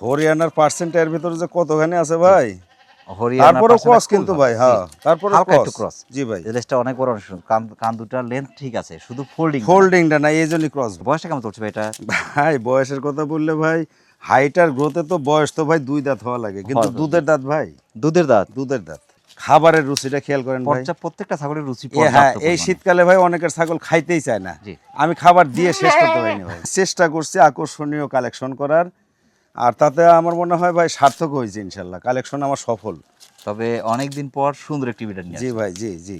হরিয়ানার পার্সেন্ট এর ভিতরে যে কতখানি আছে ভাই? তারপরে ক্রস কিন্তু ভাই হ্যাঁ তারপরে একটু ক্রস জি ভাই। লেজটা অনেক বড় অনেক কান কান দুটার লেন্থ ঠিক আছে শুধু ফোল্ডিং ফোল্ডিংটা না এই জন্যই ক্রস বয়সটা কেমন চলছে ভাই এটা? ভাই বয়সের কথা বললে ভাই হাইট আর গ্রোথে তো বয়স তো ভাই দুই দাঁত হওয়া লাগে। কিন্তু দুধের দাঁত ভাই? দুধের দাঁত? দুধের দাঁত। খাবারের রুচিটা খেয়াল করেন ভাই। প্রত্যেকটা ছাগলের রুচি হ্যাঁ এই শীতকালে ভাই অনেকের ছাগল খাইতেই চায় না। আমি খাবার দিয়ে শেষ করতে পারিনি ভাই। চেষ্টা করছি আকর্ষণীয় কালেকশন করার। আর তাতে আমার মনে হয় ভাই সার্থক হয়েছে ইনশাল্লাহ। কালেকশন আমার সফল। তবে অনেকদিন পর সুন্দর একটি বিটার নিয়ে জি ভাই জি জি।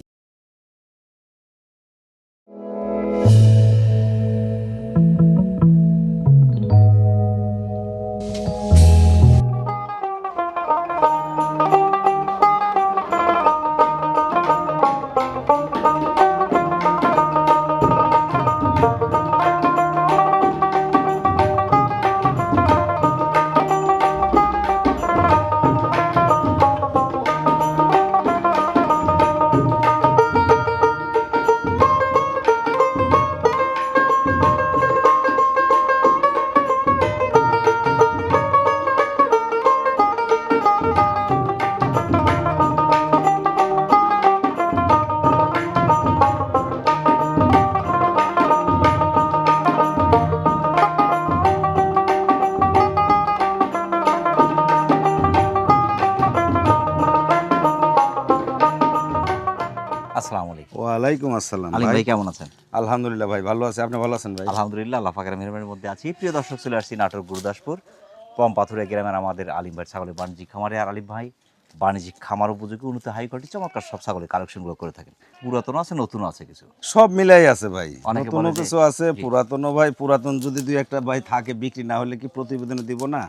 ওয়ালাইকুম আসসালাম আলিম ভাই কেমন আছেন? আলহামদুলিল্লাহ ভাই ভালো আছে। আপনি ভালো আছেন ভাই? আলহামদুলিল্লাহ আল্লাহ মেহরবানির মধ্যে আছি। প্রিয় দর্শক চলে আসছি নাটোর গুরুদাসপুর পম পাথুরিয়া গ্রামের আমাদের আলিম ভাই ছাগলের বাণিজ্যিক খামারে। আর আলিম ভাই বাণিজ্যিক খামার উপযোগী উন্নত হাই কোয়ালিটি চমৎকার সব ছাগলের কালেকশনগুলো করে থাকেন। পুরাতন আছে নতুন আছে কিছু? সব মিলাই আছে ভাই। নতুন কিছু আছে জি। পুরাতনও ভাই পুরাতন যদি দুই একটা ভাই থাকে বিক্রি না হলে কি প্রতিবেদনে দিব না?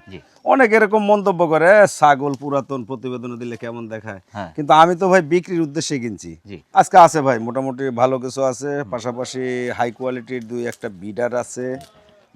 অনেক এরকম মন্তব্য করে ছাগল পুরাতন প্রতিবেদনে দিলে কেমন দেখায়? হ্যাঁ। কিন্তু আমি তো ভাই বিক্রির উদ্দেশ্যে কিনছি। আজকে আছে ভাই মোটামুটি ভালো কিছু আছে পাশাপাশি হাই কোয়ালিটির দুই একটা বিডার আছে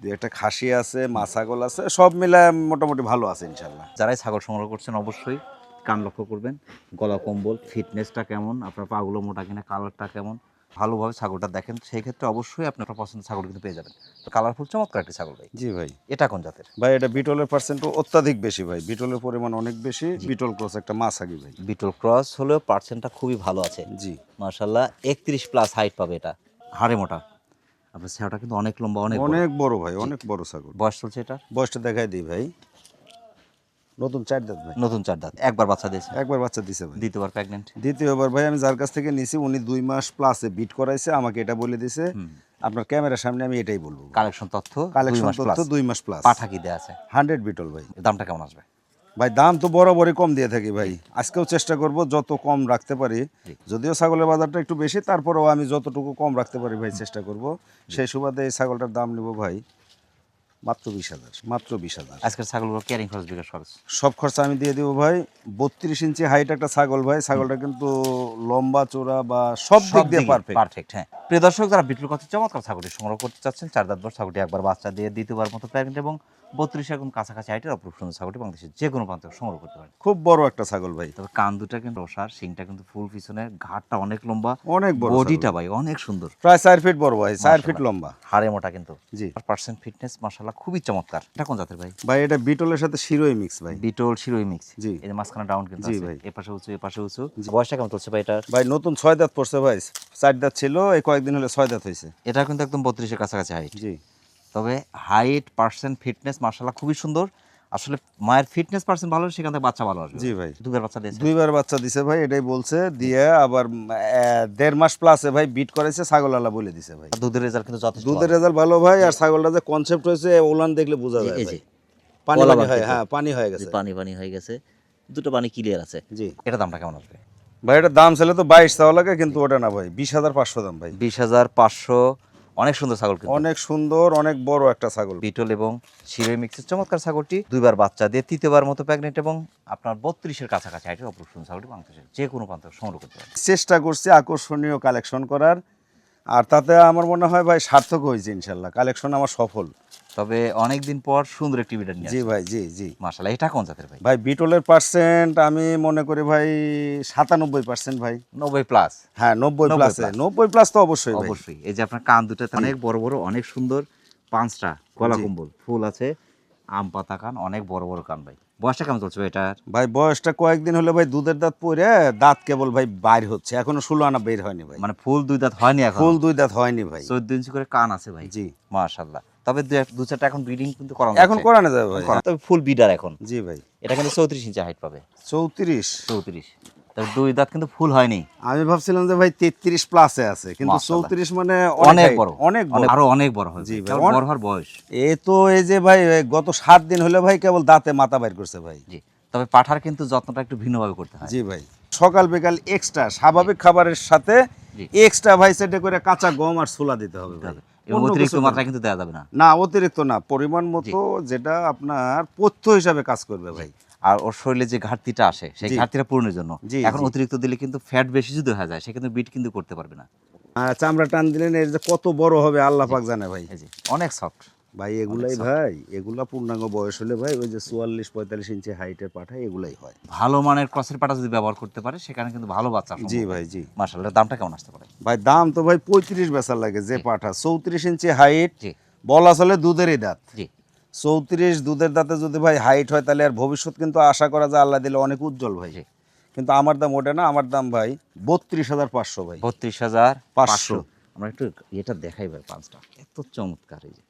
দুই একটা খাসি আছে মা ছাগল আছে সব মিলে মোটামুটি ভালো আছে ইনশাল্লাহ। যারাই ছাগল সংগ্রহ করছেন অবশ্যই কান লক্ষ্য করবেন। গলা কম্বল ফিটনেসটা কেমন আপনার পাগুলো মোটা কিনা কালারটা কেমন ভালোভাবে ছাগলটা দেখেন সেই ক্ষেত্রে অবশ্যই আপনার পছন্দের ছাগল কিন্তু পেয়ে যাবেন। তো কালারফুল চমৎকার একটি ছাগল ভাই। জি ভাই। এটা কোন জাতের? ভাই এটা বিটলের পার্সেন্ট অত্যাধিক বেশি ভাই। বিটলের পরিমাণ অনেক বেশি বিটল ক্রস একটা মাছ আগে ভাই। বিটল ক্রস হলেও পার্সেন্টটা খুবই ভালো আছে। জি। মার্শাল্লাহ একত্রিশ প্লাস হাইট পাবে এটা। হাড়ে মোটা। আপনার সেটা কিন্তু অনেক লম্বা অনেক অনেক বড় ভাই অনেক বড় ছাগল। বয়স চলছে এটা বয়সটা দেখাই দিই ভাই। নতুন চার দাঁত ভাই। নতুন চার দাঁত। একবার বাচ্চা দিয়েছে? একবার বাচ্চা দিছে ভাই। দ্বিতীয়বার প্রেগনেন্ট দ্বিতীয়বার ভাই আমি যার কাছ থেকে নিছি উনি দুই মাস প্লাসে বিট করাইছে আমাকে এটা বলে দিছে। আপনার ক্যামেরার সামনে আমি এটাই বলব কালেকশন তথ্য কালেকশন তথ্য দুই মাস প্লাস পাঠা কি আছে? হান্ড্রেড বিটল ভাই। দামটা কেমন আসবে? ভাই দাম তো বরাবরই কম দিয়ে থাকি ভাই। আজকেও চেষ্টা করব যত কম রাখতে পারি। যদিও ছাগলের বাজারটা একটু বেশি তারপরেও আমি যতটুকু কম রাখতে পারি ভাই চেষ্টা করব। সেই সুবাদে এই ছাগলটার দাম নিব ভাই। মাত্র বিশ হাজার মাত্র বিশ হাজার। আজকের ছাগলগুলো ক্যারিং খরচ বিকাশ খরচ। সব খরচা আমি দিয়ে দেবো ভাই। বত্রিশ ইঞ্চি হাইট একটা ছাগল ভাই ছাগলটা কিন্তু লম্বা চোরা বা সব দিক দিয়ে পারফেক্ট পারফেক্ট হ্যাঁ। প্রিয় দর্শক যারা বিটুল কথা চমৎকার ছাগলটি সংগ্রহ করতে চাচ্ছেন চার দাঁত বর ছাগলটি একবার বাচ্চা দিয়ে দ্বিতীয়বার মতো প্রেগনেন্ট এবং বত্রিশ এখন কাছাকাছি হাইটের অপরূপ সুন্দর ছাগলটি বাংলাদেশের যে কোনো প্রান্ত সংগ্রহ করতে পারেন। খুব বড় একটা ছাগল ভাই। তবে কান দুটা কিন্তু রসার সিংটা কিন্তু ফুল পিছনে ঘাটটা অনেক লম্বা অনেক বড় বডিটা ভাই অনেক সুন্দর। প্রায় চার ফিট বড় ভাই চার ফিট লম্বা। হাড়ে মোটা কিন্তু। জি। পার্সেন্ট ফিটনেস মাসাল্লাহ খুবই চমৎকার। এটা কোন জাতের ভাই? ভাই এটা বিটলের সাথে শিরোই মিক্স ভাই। বিটল শিরোই মিক্স জি। এই যে মাঝখানে ডাউন কিন্তু জি ভাই। এ পাশে উঁচু এ পাশে উঁচু। বয়সটা কেমন চলছে ভাই এটার? ভাই নতুন ছয় দাঁত পড়ছে ভাই। চার দাঁত ছিল এই কয়েকদিন হলে ছয় দাঁত হয়েছে। এটা কিন্তু একদম বত্রিশের কাছাকাছি হাইট জি। তবে হাইট পার্সেন্ট ফিটনেস মার্শাল্লাহ খুবই সুন্দর। আসলে মায়ের ফিটনেস পার্সেন্ট ভালো সেখান থেকে বাচ্চা ভালো আসবে। জি ভাই। দুবার বাচ্চা দিয়েছে। দুইবার বাচ্চা দিছে ভাই এটাই বলছে। দিয়ে আবার দেড় মাস প্লাসে ভাই বিট করেছে ছাগল আলা বলে দিছে ভাই। দুধের রেজাল্ট কিন্তু যথেষ্ট দুধের রেজাল্ট ভালো ভাই আর ছাগলটা যে কনসেপ্ট হয়েছে ওলান দেখলে বোঝা যায় ভাই। পানি পানি হয় হ্যাঁ পানি হয়ে গেছে। পানি পানি হয়ে গেছে। দুটো পানি ক্লিয়ার আছে। জি। এটা দামটা কেমন আসবে? ভাই এটা দাম ছিল তো বাইশ চাওয়া লাগে কিন্তু ওটা না ভাই বিশ হাজার পাঁচশো দাম ভাই। বিশ হাজার পাঁচশো অনেক সুন্দর ছাগল অনেক সুন্দর অনেক বড় একটা ছাগল। পিটল এবং শিরে মিক্সের চমৎকার ছাগলটি দুইবার বাচ্চা দিয়ে তৃতীয়বার মতো প্যাগনেট এবং আপনার বত্রিশের কাছাকাছি হাইটের অপরূপ সুন্দর ছাগলটি বাংলাদেশের যে কোনো প্রান্ত সংগ্রহ করতে পারেন চেষ্টা করছি আকর্ষণীয় কালেকশন করার। আর তাতে আমার মনে হয় ভাই সার্থক হয়েছে ইনশাল্লাহ। কালেকশন আমার সফল। তবে অনেক দিন পর সুন্দর একটি বিটার নিয়ে জি ভাই জি জি। মাসাল্লাহ এটা কোন জাতের ভাই? ভাই বিটলের পার্সেন্ট আমি মনে করি ভাই সাতানব্বই পার্সেন্ট ভাই। নব্বই প্লাস হ্যাঁ নব্বই 90 প্লাসে plus। নব্বই প্লাস তো অবশ্যই ভাই। অবশ্যই। এই যে আপনার কান দুটাতে অনেক বড় বড় অনেক সুন্দর পাঁচটা গলা জি। কম্বল ফুল আছে আম পাতা কান অনেক বড় বড় কান ভাই। বয়সটা কেমন চলছে এটার? ভাই বয়সটা কয়েকদিন হলে ভাই দুধের দাঁত পরে দাঁত কেবল ভাই বাইর হচ্ছে। এখনও ষোলো আনা বের হয়নি ভাই। মানে ফুল দুই দাঁত হয়নি এখন। ফুল দুই দাঁত হয়নি ভাই। চোদ্দ ইঞ্চি করে কান আছে ভাই। জি মাশাল্লাহ তবে দু চারটা এখন ব্রিডিং কিন্তু করা এখন করানো যাবে ভাই। তবে ফুল বিডার এখন। জি ভাই। এটা কিন্তু চৌত্রিশ ইঞ্চি হাইট পাবে। চৌত্রিশ? চৌত্রিশ। তবে দুই দাঁত কিন্তু ফুল হয়নি। আমি ভাবছিলাম যে ভাই তেত্রিশ প্লাসে আছে কিন্তু। চৌত্রিশ মানে অনেক বড়। অনেক বড়। আরও অনেক বড় হবে জি ভাই, বড় হওয়ার বয়স। এ তো এই যে ভাই গত সাত দিন হলে ভাই কেবল দাঁতে মাথা বাইর করছে ভাই। জি। তবে পাঠার কিন্তু যত্নটা একটু ভিন্নভাবে করতে হয়। জি ভাই। সকাল বিকাল এক্সট্রা স্বাভাবিক খাবারের সাথে এক্সট্রা ভাই সেটে করে কাঁচা গম আর ছোলা দিতে হবে ভাই। অতিরিক্ত মাত্রা কিন্তু দেওয়া যাবে না। না অতিরিক্ত না পরিমাণ মতো যেটা আপনার পথ্য হিসাবে কাজ করবে ভাই। আর ওর শরীরে যে ঘাটতিটা আসে সেই ঘাটতিটা পূরণের জন্য। এখন অতিরিক্ত দিলে কিন্তু ফ্যাট বেশি যদি হয়ে যায় সে কিন্তু বিট কিন্তু করতে পারবে না। চামড়া টান দিলেন এর যে কত বড় হবে আল্লাহ পাক জানে ভাই। অনেক সফট ভাই এগুলাই ভাই এগুলা পূর্ণাঙ্গ বয়স হলে ভাই ওই যে চুয়াল্লিশ পঁয়তাল্লিশ ইঞ্চি হাইটের পাঠা এগুলাই হয়। ভালো মানের ক্রসের পাটা যদি ব্যবহার করতে পারে সেখানে কিন্তু ভালো বাচ্চা জি ভাই জি। মাসাল্লাহ দামটা কেমন আসতে পারে? ভাই দাম তো ভাই পঁয়ত্রিশ বেচার লাগে যে পাঠা। চৌত্রিশ ইঞ্চি হাইট বলা চলে দুধেরই দাঁত। জি। চৌত্রিশ দুধের দাঁতে যদি ভাই হাইট হয় তাহলে আর ভবিষ্যৎ কিন্তু আশা করা যায় আল্লাহ দিলে অনেক উজ্জ্বল ভাই। কিন্তু আমার দাম ওটা না আমার দাম ভাই বত্রিশ হাজার পাঁচশো ভাই। বত্রিশ হাজার পাঁচশো। পাঁচশো। আমরা একটু এটা দেখাই ভাই পাঁচটা। এত চমৎকার এই যে।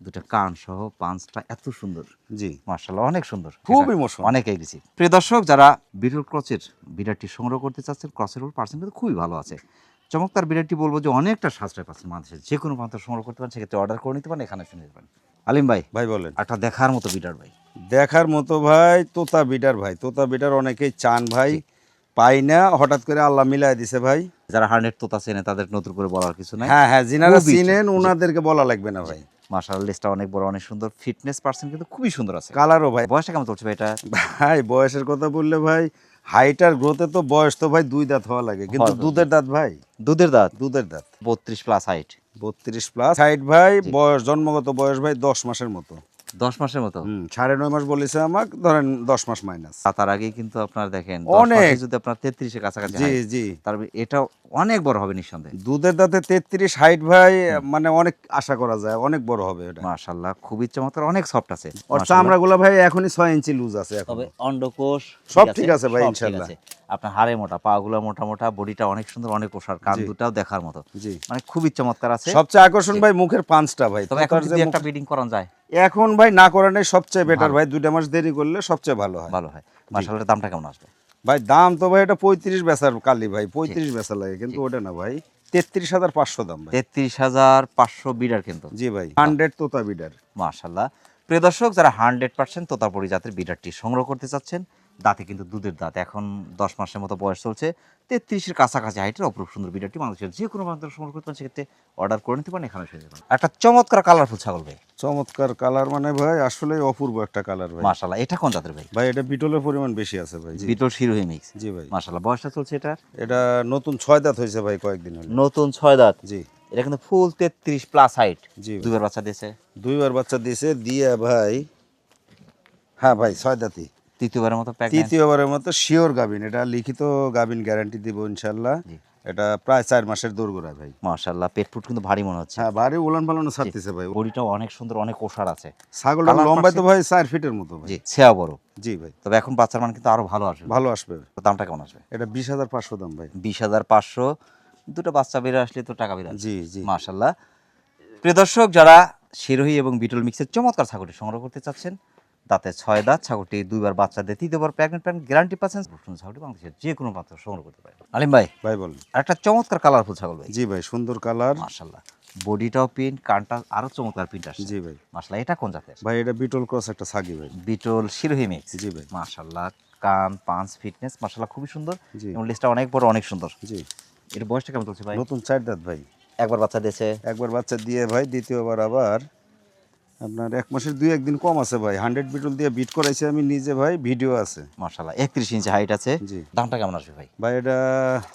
দুটা কান সহ পাঁচটা এত সুন্দর। জি। মার্শাল্লাহ অনেক সুন্দর। খুব এটা অনেক এগ্রেসিভ প্রিয় দর্শক যারা বিরল ক্রচের বিরাটটি সংগ্রহ করতে চাচ্ছেন ক্রসের উপর পার্সেন্ট কিন্তু খুবই ভালো আছে। চমৎকার বিরাটটি বলব যে অনেকটা সাশ্রয় পাচ্ছেন মানুষের যে কোনো প্রান্ত সংগ্রহ করতে পারেন সেক্ষেত্রে অর্ডার করে নিতে পারেন এখানে শুনে নিতে পারেন। আলিম ভাই ভাই বলেন। একটা দেখার মতো বিটার ভাই। দেখার মতো ভাই তোতা বিটার ভাই। তোতা বিটার অনেকেই চান ভাই পাই না। হঠাৎ করে আল্লাহ মিলাই দিছে ভাই। যারা হান্ড্রেড তোতা চেনে তাদের নতুন করে বলার কিছু নাই। হ্যাঁ হ্যাঁ যিনারা খুবই চিনেন ওনাদেরকে বলা লাগবে না ভাই। মার্শাল অনেক বড় অনেক সুন্দর। ফিটনেস পার্সেন্ট কিন্তু খুবই সুন্দর আছে। কালারও ভাই। বয়সটা কেমন চলছে ভাই এটা? ভাই বয়সের কথা বললে ভাই হাইট আর গ্রোথে তো বয়স তো ভাই দুই দাঁত হওয়া লাগে। কিন্তু দুধের দাঁত ভাই? দুধের দাঁত? দুধের দাঁত। বত্রিশ প্লাস হাইট বত্রিশ প্লাস হাইট ভাই বয়স জন্মগত বয়স ভাই দশ মাসের মতো। দশ মাসের মতো? সাড়ে নয় মাস বলেছে আমাকে ধরেন দশ মাস মাইনাস তার আগে কিন্তু আপনার দেখেন অনেক। অনেক যদি আপনার তেত্রিশের কাছাকাছি জি জি। তার এটা অনেক বড় হবে নিঃসন্দেহে। দুধের দাঁতে তেত্রিশ হাইট ভাই মানে অনেক আশা করা যায় অনেক বড় হবে এটা। মাশাল্লাহ খুবই চমৎকার অনেক সফট আছে। ওর। চামড়া গুলা ভাই এখনই ছয় ইঞ্চি লুজ আছে তবে অন্ডকোষ সব ঠিক আছে ভাই। আছে। আপনার হাড়ে মোটা পা গুলো মোটা মোটা বডিটা অনেক সুন্দর অনেক ওষার কান দুটাও দেখার মতো। জি। মানে খুবই চমৎকার আছে। সবচেয়ে আকর্ষণ ভাই মুখের পাঁচটা ভাই তবে এখন যদি একটা ব্রিডিং করানো যায়। এখন ভাই না করানোই সবচেয়ে বেটার ভাই দুইটা মাস দেরি করলে সবচেয়ে ভালো হয়। ভালো হয়। মাশাআল্লাহ দামটা কেমন আসবে? ভাই দাম তো ভাই এটা পঁয়ত্রিশ বেচার কালি ভাই পঁয়ত্রিশ বেচা লাগে কিন্তু ওটা না ভাই তেত্রিশ হাজার পাঁচশো দাম ভাই। তেত্রিশ হাজার পাঁচশো বিডার কিন্তু। জি ভাই হান্ড্রেড তোতা বিডার। মাশাল্লাহ। প্রিয় দর্শক যারা হান্ড্রেড পার্সেন্ট তোতাপুরি জাতের বিডারটি সংগ্রহ করতে চাচ্ছেন দাঁতে কিন্তু দুধের দাঁত। এখন দশ মাসের মতো বয়স চলছে। তেত্রিশের কাছাকাছি হাইটের অপরূপ সুন্দর বিডারটি মানুষের যে কোনো প্রান্ত সংগ্রহ করতে পারেন সেক্ষেত্রে অর্ডার করে নিতে পারেন এখানে শুনে যাবেন একটা চমৎকার কালারফুল ছাগল ভাই। চমৎকার কালার মানে ভাই আসলে অপূর্ব একটা কালার ভাই। মাশাল্লাহ এটা কোন জাতের ভাই? ভাই এটা বিটলের পরিমাণ বেশি আছে ভাই। বিটল শিরোহী মিক্স জি ভাই। মাশাল্লাহ বয়সটা চলছে এটা? এটা নতুন ছয় দাঁত হয়েছে ভাই কয়েকদিন হলো। নতুন ছয় দাঁত? জি। এটা কিন্তু ফুল তেত্রিশ প্লাস হাইট জি দুইবার বাচ্চা দিয়েছে? দুইবার বাচ্চা দিয়েছে দিয়ে ভাই। হ্যাঁ ভাই ছয় দাঁতি তৃতীয়বারের মতো তৃতীয়বারের মতো শিওর গাবিন এটা লিখিত গাবিন গ্যারান্টি দিব ইনশাল্লাহ এটা প্রায় চার মাসের দোরগোড়া ভাই। মাশাল্লাহ পেট ফুট কিন্তু ভারী মনে হচ্ছে। হ্যাঁ ভারী উলান পালানো ছাড়তেছে ভাই। বডিটাও অনেক সুন্দর অনেক ওষার আছে। Colour লম্বাই তো ভাই চার ফিটের মতো ভাই। ছেয়া বড়। জি ভাই। তবে এখন বাচ্চার মান কিন্তু আরও ভালো আসবে। ভালো আসবে। দামটা কেমন আসবে? এটা বিশ হাজার পাঁচশো দাম ভাই। বিশ হাজার পাঁচশো। দুটো বাচ্চা বেরো আসলে তো টাকা বেরো জি জি। মাশাল্লাহ প্রিয় দর্শক যারা শিরোহী এবং বিটল মিক্সের চমৎকার ছাগলটি সংগ্রহ করতে চাচ্ছেন দাঁতে ছয় দাঁত ছাগলটি দুইবার বাচ্চা দিয়ে তৃতীয়বার প্রেগনেন্ট প্যান্ট গ্যারান্টি পাচ্ছেন ছাগলটি বাংলাদেশের যে কোনো পাত্র সংগ্রহ করতে পারে আলিম ভাই ভাই বলেন। একটা চমৎকার কালারফুল ছাগল ভাই। জি ভাই সুন্দর কালার মাশাল্লাহ বডিটাও প্রিন্ট কানটা আরও চমৎকার প্রিন্ট আসছে। জি ভাই। মাশাল্লাহ এটা কোন জাতের? ভাই এটা বিটল ক্রস একটা সাগি ভাই। বিটল শিরোহী মিক্স জি ভাই। মাশাল্লাহ কান পাঁচ ফিটনেস মাশাল্লাহ খুবই সুন্দর। এবং লিস্টটা অনেক বড় অনেক সুন্দর। জি। এর বয়সটা কেমন চলছে ভাই? নতুন চার দাঁত ভাই। একবার বাচ্চা দিয়েছে। একবার বাচ্চা দিয়ে ভাই দ্বিতীয়বার আবার আপনার এক মাসের দুই একদিন কম আছে ভাই। হান্ড্রেড বিটল দিয়ে বিট করাইছি আমি নিজে ভাই ভিডিও আছে। মার্শাল্লাহ একত্রিশ ইঞ্চি হাইট আছে। জি। দামটা কেমন আসবে ভাই? ভাই এটা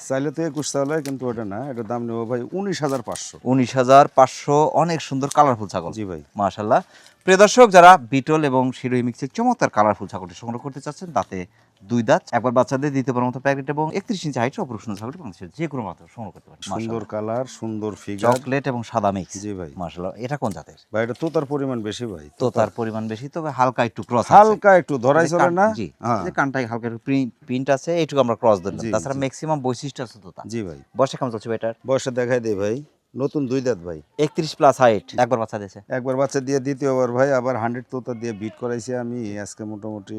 চাইলে তো একুশ চাইলে কিন্তু ওটা না এটা দাম নেব ভাই উনিশ হাজার পাঁচশো। উনিশ হাজার পাঁচশো অনেক সুন্দর কালারফুল ছাগল। জি ভাই। মাশাল্লাহ প্রিয় দর্শক যারা বিটল এবং শিরোই মিক্সের চমৎকার কালারফুল ছাগলটি সংগ্রহ করতে চাচ্ছেন তাতে দুই দাঁত একবার বাচ্চাদের দিতে পারার মতো প্যাকেট এবং একত্রিশ ইঞ্চি হাইট অপারেশন ছাগলটি বাংলাদেশের যে কোনো মাত্র সংগ্রহ করতে পারেন। সুন্দর কালার সুন্দর ফিগার চকলেট এবং সাদা মিক্স জি ভাই। মার্শাল্লাহ এটা কোন জাতের? ভাই এটা তোতার পরিমাণ বেশি ভাই তো তার পরিমাণ বেশি তবে হালকা একটু ক্রস হালকা একটু ধরাই চলে না? জি। হ্যাঁ। যে কানটাই হালকা একটু প্রিন্ট আছে এইটুকু আমরা ক্রস ধরলাম। তাছাড়া ম্যাক্সিমাম বৈশিষ্ট্য আছে তো তা জি ভাই। বয়সে কেমন চলছে এটার? বয়সে দেখাই দে ভাই। নতুন দুই দাঁত ভাই। একত্রিশ প্লাস হাইট একবার বাচ্চা দিয়েছে। একবার বাচ্চা দিয়ে দ্বিতীয়বার ভাই আবার হান্ড্রেড তোতা দিয়ে বিট করাইছি আমি আজকে মোটামুটি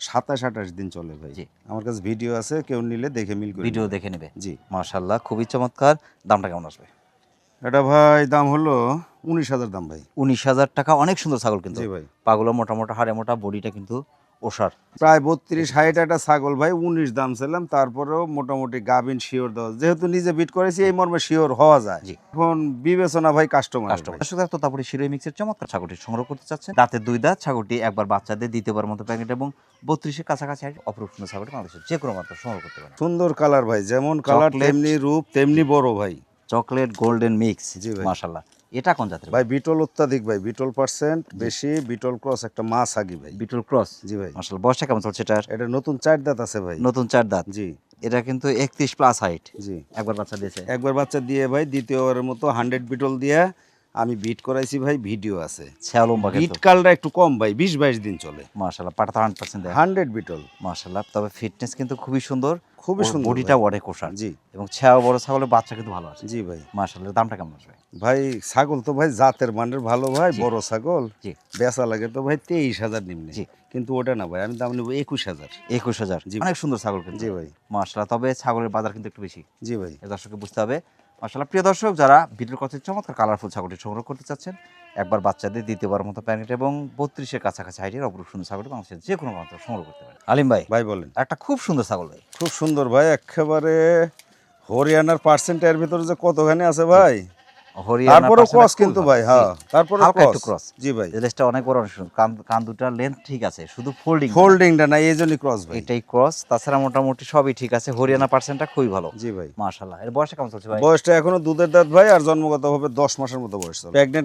সাতাশ আঠাশ দিন চলে ভাই। আমার কাছে ভিডিও আছে কেউ নিলে দেখে মিল করে ভিডিও দেখে নেবে। জি। মার্শাল্লাহ খুবই চমৎকার। দামটা কেমন আসবে? এটা ভাই দাম হলো উনিশ হাজার দাম ভাই। উনিশ হাজার টাকা অনেক সুন্দর ছাগল কিন্তু। ভাই। পাগুলো মোটা মোটা হাড়ে মোটা বডিটা কিন্তু ওষার। প্রায় বত্রিশ হাইট একটা ছাগল ভাই উনিশ দাম ছিলাম তারপরেও মোটামুটি গাভিন শিওর দেওয়া। যেহেতু নিজে বিট করেছি এই মর্মে শিওর হওয়া যায়। এখন বিবেচনা ভাই কাস্টমার কাস্টমার তো তারপরে শিরোই মিক্সের চমৎকার ছাগলটি সংগ্রহ করতে চাচ্ছেন। দাঁতে দুই দাঁত ছাগলটি একবার বাচ্চাদের দ্বিতীয়বার মতো প্যাকেট এবং বত্রিশের কাছাকাছি অপরূপ সুন্দর ছাগলটি বাংলাদেশের যে কোনো মাত্র সংগ্রহ করতে পারেন। সুন্দর কালার ভাই যেমন কালার তেমনি রূপ তেমনি বড় ভাই। চকলেট গোল্ডেন মিক্স জি ভাই। মাশাল্লাহ এটা কোন জাতের ভাই বিটল অত্যাধিক ভাই বিটল পার্সেন্ট বেশি বিটল ক্রস একটা মাছ আগি ভাই। বিটল ক্রস জি ভাই। মাশাল্লাহ বয়সটা কেমন চলছে এটার? এটা নতুন চার দাঁত আছে ভাই। নতুন চার দাঁত? জি। এটা কিন্তু একত্রিশ প্লাস হাইট জি। একবার বাচ্চা দিয়েছে? একবার বাচ্চা দিয়ে ভাই দ্বিতীয়বারের মতো হান্ড্রেড বিটল দিয়ে আমি বিট করাইছি ভাই ভিডিও আছে। লম্বা বিট কালটা একটু কম ভাই বিশ বাইশ দিন চলে। মাশাল্লাহ পাটা হান্ড্রেড পার্সেন্ট হান্ড্রেড বিটল। মাশাল্লাহ তবে ফিটনেস কিন্তু খুবই সুন্দর। খুবই সুন্দর বডিটা। অনেক কোষার। জি। এবং ছেয়া বড় ছাগলের বাচ্চা কিন্তু ভালো আছে। জি ভাই। মাশাল্লাহ দামটা কেমন আসবে? ভাই ছাগল তো ভাই জাতের মানের ভালো ভাই বড় ছাগল। বেচা লাগে তো ভাই তেইশ হাজার নিম্নে। কিন্তু ওটা না ভাই আমি দাম নেব একুশ হাজার। একুশ হাজার। অনেক সুন্দর ছাগল কিন্তু। জি ভাই। মাশাল্লাহ তবে ছাগলের বাজার কিন্তু একটু বেশি। জি ভাই। দর্শককে বুঝতে হবে। মাশাল্লাহ প্রিয় দর্শক যারা ভিডিওর কথা চমৎকার কালারফুল ছাগলটি সংগ্রহ করতে চাচ্ছেন একবার বাচ্চাদের দ্বিতীয়বার মতো প্যানেট এবং বত্রিশের কাছাকাছি হাইটের অপরূপ সুন্দর ছাগলটি বাংলাদেশের যে কোনো মাত্র সংগ্রহ করতে পারেন। আলিম ভাই ভাই বলেন। একটা খুব সুন্দর ছাগল ভাই। খুব সুন্দর ভাই একেবারে হরিয়ানার পার্সেন্টের ভিতরে যে কতখানি আছে ভাই? তারপরে ক্রস কিন্তু ভাই হ্যাঁ তারপরে ক্রস জি ভাই। লেজটা অনেক বড় কান কান দুটার লেন্থ ঠিক আছে শুধু ফোল্ডিং ফোল্ডিংটা না এই জন্যই ক্রস ভাই। এটাই ক্রস তাছাড়া মোটামুটি সবই ঠিক আছে। হরিয়ানা পার্সেন্টটা খুবই ভালো। জি ভাই। মাশাল্লাহ এর বয়সটা কেমন চলছে ভাই? বয়সটা এখনও দুধের দাঁত ভাই আর জন্মগত ভাবে দশ মাসের মতো বয়স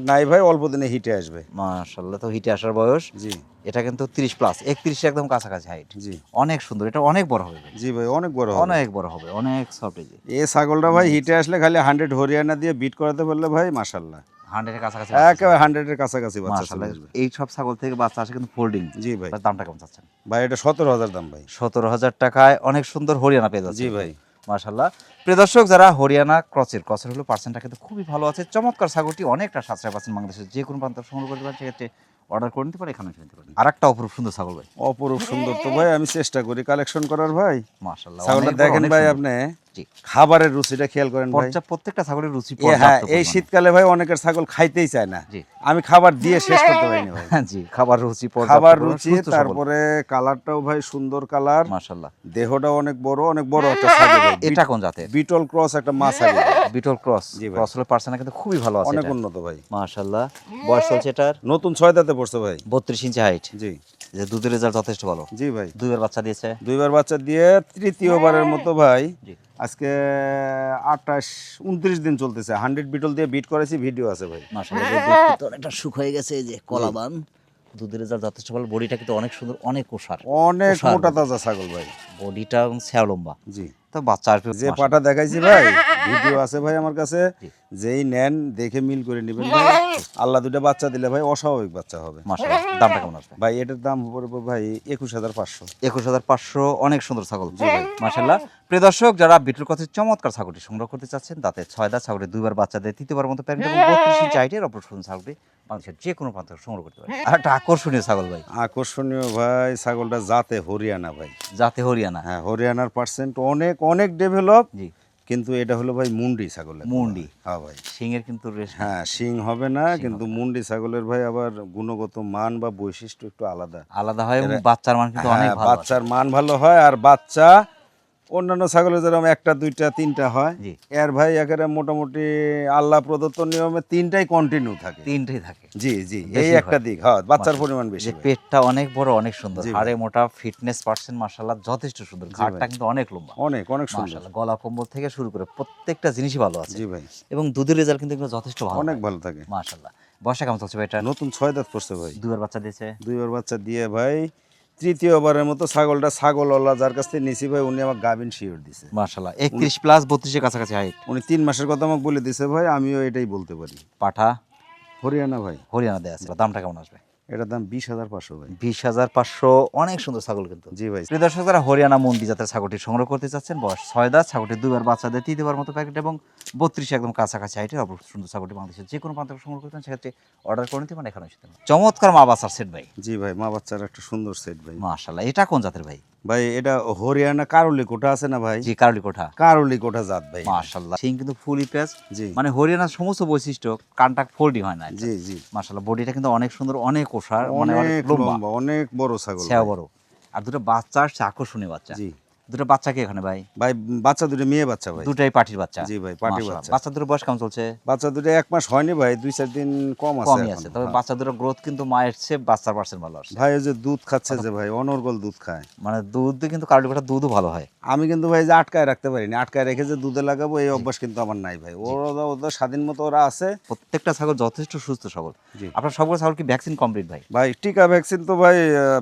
নাই ভাই অল্প দিনে হিটে আসবে। মাশাল্লাহ তো হিটে আসার বয়স। জি। এটা কিন্তু তিরিশ প্লাস একত্রিশ একদম কাছাকাছি হাইট জি। অনেক সুন্দর এটা অনেক বড় হবে। জি ভাই অনেক বড় হবে। অনেক বড় হবে অনেক সফট এই এ ছাগলটা ভাই হিটে আসলে খালি হান্ড্রেড হরিয়ানা দিয়ে বিট করাতে পারলে ভাই মাশাল্লাহ হান্ড্রেডের কাছাকাছি একেবারে হান্ড্রেডের কাছাকাছি বাচ্চা এই সব ছাগল থেকে বাচ্চা আসে কিন্তু ফোল্ডিং জি ভাই। দামটা কেমন চাচ্ছেন? ভাই এটা সতেরো হাজার দাম ভাই। সতেরো হাজার টাকায় অনেক সুন্দর হরিয়ানা পেয়ে যাচ্ছে। জি ভাই। মাশাল্লাহ প্রিয় দর্শক যারা হরিয়ানা ক্রসের ক্রসের হলো পার্সেন্টটা কিন্তু খুবই ভালো আছে। চমৎকার ছাগলটি অনেকটা সাতশো পার্সেন্ট বাংলাদেশের যে কোনো প্রান্ত সংগ্রহ করতে পারেন সেক্ষেত্রে অর্ডার করে নিতে পারে এখানে নিতে পারেন। আর একটা অপরূপ সুন্দর ছাগল ভাই। অপরূপ সুন্দর তো ভাই আমি চেষ্টা করি কালেকশন করার ভাই। মাশাল্লাহ ছাগলটা দেখেন ভাই আপনি খাবারের রুচিটা খেয়াল করেন ভাই। প্রত্যেকটা ছাগলের রুচি হ্যাঁ এই শীতকালে ভাই অনেকের ছাগল খাইতেই চায় না। আমি খাবার দিয়ে শেষ করতে পারিনি ভাই। জি খাবার রুচি খাবার রুচি তারপরে কালারটাও ভাই সুন্দর কালার মাশাল্লাহ দেহটাও অনেক বড় অনেক বড় একটা ছাগল এটা কোন জাতের? বিটল ক্রস একটা মাছ আগে বিটল ক্রস ক্রস হলো পার্সেন্ট কিন্তু খুবই ভালো আছে অনেক উন্নত ভাই। মাশাল্লাহ বয়স চলছে এটার? নতুন ছয় দাঁতে পড়ছে ভাই। বত্রিশ ইঞ্চি হাইট জি। যে দুধের রেজাল্ট যথেষ্ট ভালো। জি ভাই। দুইবার বাচ্চা দিয়েছে। দুইবার বাচ্চা দিয়ে তৃতীয়বারের মতো ভাই। জি। আজকে আঠাশ উনত্রিশ দিন চলতেছে। হান্ড্রেড বিটল দিয়ে বিট করেছি ভিডিও আছে ভাই। মাশাআল্লাহ যে দুধ কিন্তু অনেকটা সুখ হয়ে গেছে এই যে কলাবান। দুধের রেজাল্ট যথেষ্ট ভালো বডিটা কিন্তু অনেক সুন্দর অনেক ওষার অনেক মোটা ভাই। তাজা ছাগল ভাই। বডিটা এবং লম্বা। জি। তো বাচ্চা যে পাটা দেখাইছি ভাই ভিডিও আছে ভাই আমার কাছে যেই নেন দেখে মিল করে নেবেন ভাই। আল্লাহ দুটা বাচ্চা দিলে ভাই অস্বাভাবিক বাচ্চা হবে। দামটা কেমন আসবে ভাই এটার দাম পড়বে ভাই একুশ হাজার পাঁচশো। একুশ হাজার পাঁচশো অনেক সুন্দর ছাগল। মাশাল্লাহ প্রিয় দর্শক যারা বিটুর কথা চমৎকার ছাগলটি সংগ্রহ করতে চাচ্ছেন তাতে ছয় দাঁত ছাগলের দুইবার বাচ্চা দেয় তৃতীয়বার মতো প্যান্ট এবং বত্রিশ ইঞ্চি হাইটের অপর সুন্দর ছাগলটি বাংলাদেশের যে কোনো প্রান্ত সংগ্রহ করতে পারে। আর একটা আকর্ষণীয় ছাগল ভাই। আকর্ষণীয় ভাই ছাগলটা জাতে হরিয়ানা ভাই। জাতে হরিয়ানা। হ্যাঁ হরিয়ানার পার্সেন্ট অনেক অনেক ডেভেলপ জি। কিন্তু এটা হলো ভাই মুন্ডি ছাগল মুন্ডি। হ্যাঁ ভাই। সিংয়ের কিন্তু হ্যাঁ শিং হবে না কিন্তু মুন্ডি ছাগলের ভাই আবার গুণগত মান বা বৈশিষ্ট্য একটু আলাদা। আলাদা হয় বাচ্চার মান কিন্তু অনেক হ্যাঁ, ভালো বাচ্চার মান ভালো হয় আর বাচ্চা অন্যান্য ছাগলের যেরকম একটা দুইটা তিনটা হয় এর ভাই একেবারে মোটামুটি আল্লাহ প্রদত্ত নিয়মে তিনটাই কন্টিনিউ থাকে। তিনটেই থাকে। জি জি এই একটা দিক হ্যাঁ বাচ্চার পরিমাণ বেশি পেটটা অনেক বড় অনেক সুন্দর। হাড়ে মোটা ফিটনেস পার্সেন্ট মার্শাল্লাহ যথেষ্ট সুন্দর। ঘাটটা কিন্তু অনেক লম্বা। অনেক অনেক সুন্দর। গলা কম্বল থেকে শুরু করে প্রত্যেকটা জিনিসই ভালো আছে। জি ভাই। এবং দুধের রেজাল্ট কিন্তু যথেষ্ট ভালো অনেক ভালো থাকে। মাশাল্লাহ বর্ষা কেমন চলছে ভাই এটা নতুন ছয় দাঁত পড়ছে ভাই। দুবার বাচ্চা দিয়েছে। দুইবার বাচ্চা দিয়ে ভাই তৃতীয়বারের মতো ছাগলটা ছাগল ছাগলওয়ালা যার কাছ থেকে নিছি ভাই উনি আমার গাভিন শিওর দিছে। মাশাল্লাহ একত্রিশ প্লাস বত্রিশের কাছাকাছি হাইট উনি তিন মাসের কথা আমাকে বলে দিছে ভাই আমিও এটাই বলতে পারি। পাঠা? হরিয়ানা ভাই। হরিয়ানা দেয়া আছে দামটা কেমন আসবে? এটার দাম বিশ হাজার পাঁচশো ভাই। বিশ হাজার পাঁচশো অনেক সুন্দর ছাগল কিন্তু। জি ভাই। প্রিয় দর্শক যারা হরিয়ানা মন্ডি জাতের ছাগলটি সংগ্রহ করতে চাচ্ছেন বয়স ছয় দাস ছাগলটি দুবার বাচ্চাদের তৃতীয়বার মতো প্যাকেট এবং বত্রিশ একদম কাছাকাছি হাইটের অপর সুন্দর ছাগলটি বাংলাদেশের যে কোনো প্রান্ত সংগ্রহ করতেন সেক্ষেত্রে অর্ডার করে নিতে পারেন এখানে চমৎকার মা বাচ্চার সেট ভাই। জি ভাই মা বাচ্চার একটা সুন্দর সেট ভাই। মাশাল্লাহ এটা কোন জাতের ভাই? ভাই এটা হরিয়ানা কারলি কোঠা আছে না ভাই? জি কারলি কোঠা। কারলি কোঠা জাত ভাই। মাশাআল্লাহ। সিং কিন্তু ফুলি পেঁয়াজ জি। মানে হরিয়ানার সমস্ত বৈশিষ্ট্য কানটা ফোল্ডই হয় না জি জি। মাশাআল্লাহ বডিটা কিন্তু অনেক সুন্দর অনেক ওষার মানে অনেক লম্বা। অনেক বড় ছাগল বড়। আর দুটো বাচ্চা আসছে আকর্ষণীয় বাচ্চা। জি। দুটো বাচ্চা কি এখানে ভাই? ভাই বাচ্চা দুটো মেয়ে বাচ্চা ভাই। দুটাই পাটির বাচ্চা? জি ভাই, পাটির বাচ্চা। বাচ্চা দুটো বয়স কেমন চলছে? বাচ্চা দুটো এক মাস হয়নি ভাই দুই চার দিন কম আছে কমই আছে তবে হ্যাঁ। বাচ্চা দুটো গ্রোথ কিন্তু মায়ের চেয়ে বাচ্চার পার্সেন্ট ভালো আসছে ভাই যে দুধ খাচ্ছে যে ভাই অনর্গল দুধ খায়। মানে দুধ দিয়ে কিন্তু কারলি কোঠা দুধও ভালো হয়। আমি কিন্তু ভাই যে আটকায় রাখতে পারিনি আটকায় রেখে যে দুধে লাগাবো এই অভ্যাস কিন্তু আমার নাই ভাই। ওরা ওদের স্বাধীন মতো ওরা আছে। প্রত্যেকটা ছাগল যথেষ্ট সুস্থ সবল। আপনার সবগুলো ছাগল কি ভ্যাকসিন কমপ্লিট ভাই? ভাই টিকা ভ্যাকসিন তো ভাই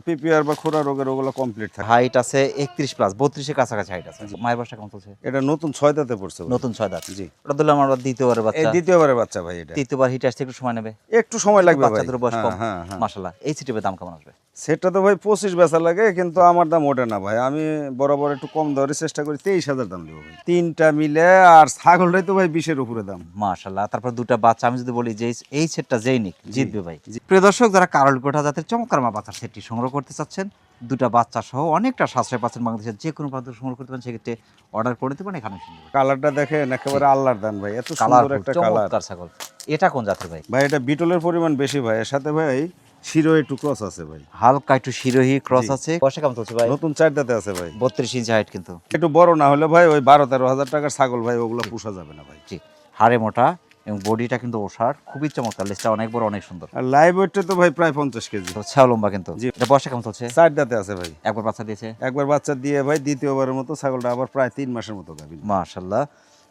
পিপিআর বা খোরা রোগের ওগুলো কমপ্লিট থাকে। হাইট আছে একত্রিশ প্লাস বত্রিশের কাছাকাছি হাইট আছে। মায়ের বাসা কেমন চলছে? এটা নতুন ছয় দাঁতে পড়ছে নতুন ছয় দাঁত জি। ওটা দিলাম আমরা দ্বিতীয়বারের বাচ্চা। দ্বিতীয়বারের বাচ্চা ভাই এটা। তৃতীয়বার হিট আসতে একটু সময় নেবে। একটু সময় লাগবে বাচ্চাদের বয়স হ্যাঁ, কম। হ্যাঁ হ্যাঁ। মাশাল্লাহ এই সিটিপের দাম কেমন আসবে? সেটা তো ভাই পঁচিশ বেচা লাগে কিন্তু আমার দাম ওঠে না ভাই। আমি বরাবর একটু কম দরে চেষ্টা করি। তেইশ হাজার দাম দেবো ভাই। তিনটা মিলে আর ছাগলটাই তো ভাই বিশের উপরে দাম। মাশাল্লাহ তারপর দুটো বাচ্চা। আমি যদি বলি যে এই- এই সেটটা যেই নিক জিতবে ভাই। প্রিয় দর্শক যারা কারল কোঠা জাতের চমৎকার মা বাচ্চার সেটটি সংগ্রহ করতে চাচ্ছেন দুটো বাচ্চা সহ অনেকটা সাশ্রয় পাচ্ছেন বাংলাদেশের যে কোনো প্রান্ত সংগ্রহ করতে পারেন সেক্ষেত্রে অর্ডার করে দিতে পারেন এখানে কালারটা দেখেন একেবারে আল্লাহর দান ভাই এত সুন্দর একটা কালার ছাগল। এটা কোন জাতের ভাই? ভাই এটা বিটলের পরিমাণ বেশি ভাই এর সাথে ভাই শিরো একটু ক্রস আছে ভাই। হালকা একটু শিরোহী ক্রস আছে। বয়সে কেমন চলছে ভাই? নতুন চার আছে ভাই। বত্রিশ ইঞ্চি হাইট কিন্তু। একটু বড় না হলে ভাই ওই বারো তেরো হাজার টাকার ছাগল ভাই ওগুলো পোষা যাবে না ভাই। জি। হাড়ে মোটা এবং বডিটা কিন্তু ওষার খুবই চমৎকার লেজটা অনেক বড় অনেক সুন্দর। আর লাইভ ওয়েটটা তো ভাই প্রায় পঞ্চাশ কেজি। ছাও লম্বা কিন্তু। এটা বয়সে কেমন চলছে? চার দাঁতে আছে ভাই। একবার বাচ্চা দিয়েছে? একবার বাচ্চা দিয়ে ভাই দ্বিতীয়বারের মতো ছাগলটা আবার প্রায় তিন মাসের মতো মাশাল্লাহ।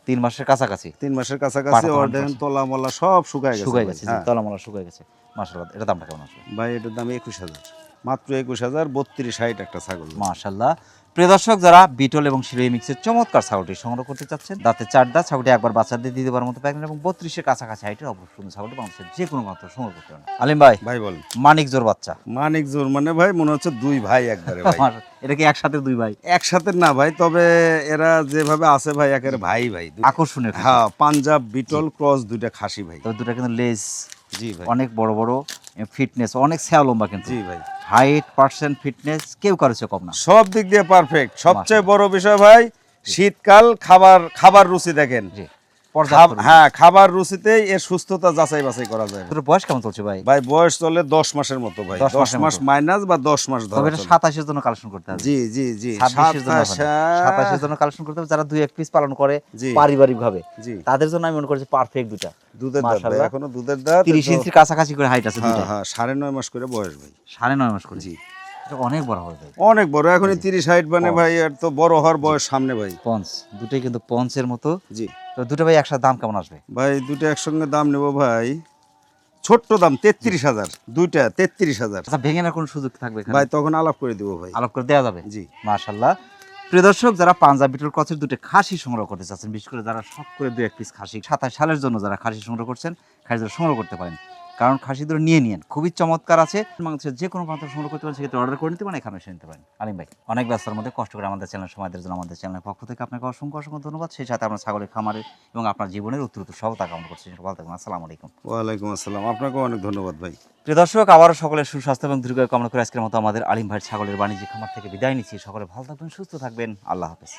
তিন মাসের কাছাকাছি? তিন মাসের কাছাকাছি তলা মলা সব শুকায় গেছে শুকায়। গেছে হ্যাঁ। তলামলা শুকায় গেছে। মাশাল্লাহ এটা দামটা কেমন আসবে? ভাই এটার দাম একুশ হাজার। মাত্র একুশ হাজার বত্রিশ হাইট একটা ছাগল। মাশাল্লাহ। প্রিয় দর্শক যারা বিটল এবং শিরোই মিক্সের চমৎকার ছাগলটি সংগ্রহ করতে চাচ্ছেন দাঁতে চার দাঁত ছাগলটি একবার বাচ্চাদের দিয়ে দেবার মতো প্যাকেট এবং বত্রিশের কাছাকাছি হাইটের অবশ্য সুন্দর ছাগলটি বাংলাদেশের যে কোনো মাত্র সংগ্রহ করতে পারেন। আলিম ভাই ভাই বলেন। মানিক জোর বাচ্চা। মানিক জোর মানে ভাই মনে হচ্ছে দুই ভাই একবারে ভাই। আমার এটা কি একসাথে দুই ভাই? একসাথে না ভাই তবে এরা যেভাবে আছে ভাই একেবারে ভাই ভাই। আকর্ষণীয় হ্যাঁ পাঞ্জাব বিটল ক্রস দুইটা খাসি ভাই। তবে দুটো কিন্তু লেজ জি ভাই। অনেক বড় বড় ফিটনেস অনেক স্যাও লম্বা কিন্তু। জি ভাই। হাইট পার্সেন্ট ফিটনেস কেউ করেছে কম না। সব দিক দিয়ে পারফেক্ট সবচেয়ে বড় বিষয় ভাই শীতকাল খাবার খাবার রুচি দেখেন। হ্যাঁ খাবার রুচিতেই এর সুস্থতা যাচাই বাছাই করা যায়। দুটোর বয়স কেমন চলছে ভাই? ভাই বয়স চলে দশ মাসের মতো ভাই। দশ মাস মাইনাস বা দশ মাস ধরে সাতাশের জন্য কালেকশন করতে হবে। জি জি জি। সাতাশের জন্য কালেকশন করতে হবে। যারা দুই এক পিস পালন করে পারিবারিক ভাবে তাদের জন্য আমি মনে করছি পারফেক্ট দুটা দুধের দাঁত এখনও দুধের দাঁত তিরিশ ইঞ্চির কাছাকাছি করে হাইট আছে হ্যাঁ হ্যাঁ সাড়ে নয় মাস করে বয়স ভাই। সাড়ে নয় মাস করে। জি। অনেক বড় হবে অনেক বড় এখনই তিরিশ হাইট মানে ভাই আর তো বড় হওয়ার বয়স সামনে ভাই। পঞ্চ দুটোই কিন্তু পঞ্চের মতো। জি। তো দুটো ভাই একসাথে দাম কেমন আসবে? ভাই দুটো একসঙ্গে দাম নেব ভাই ছোট্ট দাম তেত্রিশ হাজার দুইটা তেত্রিশ হাজার। আচ্ছা ভেঙে না কোনো সুযোগ থাকবে ভাই তখন আলাপ করে দেবো ভাই। আলাপ করে দেওয়া যাবে? জি। মাশাল্লাহ প্রিয় দর্শক যারা পাঞ্জাব বিটল কচের দুটো খাসি সংগ্রহ করতে চাচ্ছেন বিশেষ করে যারা শখ করে দু এক পিস খাসি সাতাশ সালের জন্য যারা খাসি সংগ্রহ করছেন খাসি সংগ্রহ করতে পারেন। কারণ খাসি দুটো নিয়ে নিয়েন। খুবই চমৎকার আছে। বাংলাদেশের যে কোনো প্রান্ত সংগ্রহ করতে পারেন সেক্ষেত্রে অর্ডার করে নিতে পারেন এখানে এসে নিতে পারেন। আলিম ভাই অনেক ব্যস্তার মধ্যে কষ্ট করে আমাদের চ্যানেল সময়ের জন্য আমাদের চ্যানেলের পক্ষ থেকে আপনাকে অসংখ্য অসংখ্য ধন্যবাদ। সেই সাথে আপনার ছাগলের খামারের এবং আপনার জীবনের উত্তরোত্তর সহতা কামনা করছি ভালো থাকুন আসসালামু আলাইকুম। ওয়ালাইকুম আসসালাম। আপনাকে অনেক ধন্যবাদ ভাই। প্রিয় দর্শক আবারও সকলের সুস্বাস্থ্য এবং দীর্ঘ কামনা করে আজকের মতো আমাদের আলিম ভাইয়ের ছাগলের বাণিজ্যিক খামার থেকে বিদায় নিচ্ছি। সকলে ভালো থাকবেন সুস্থ থাকবেন। আল্লাহ হাফেজ।